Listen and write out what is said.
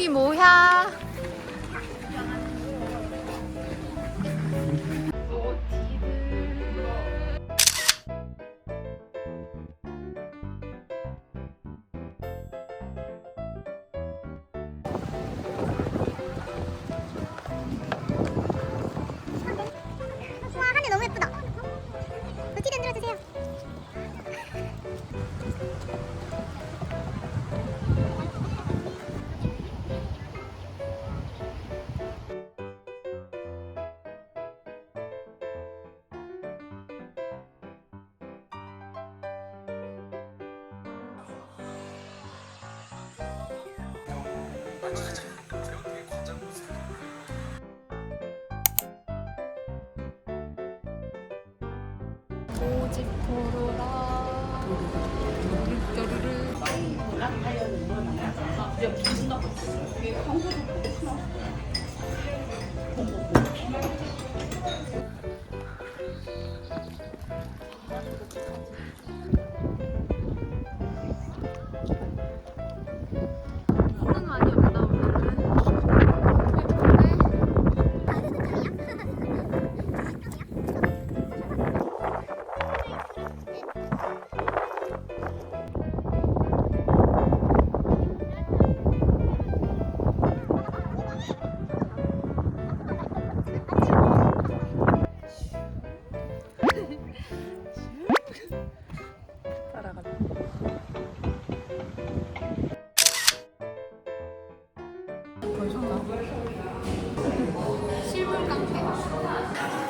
유미 뭐야? 오직 보로라. 뚜루루루. 사람 보여줄까? 실물 깡패.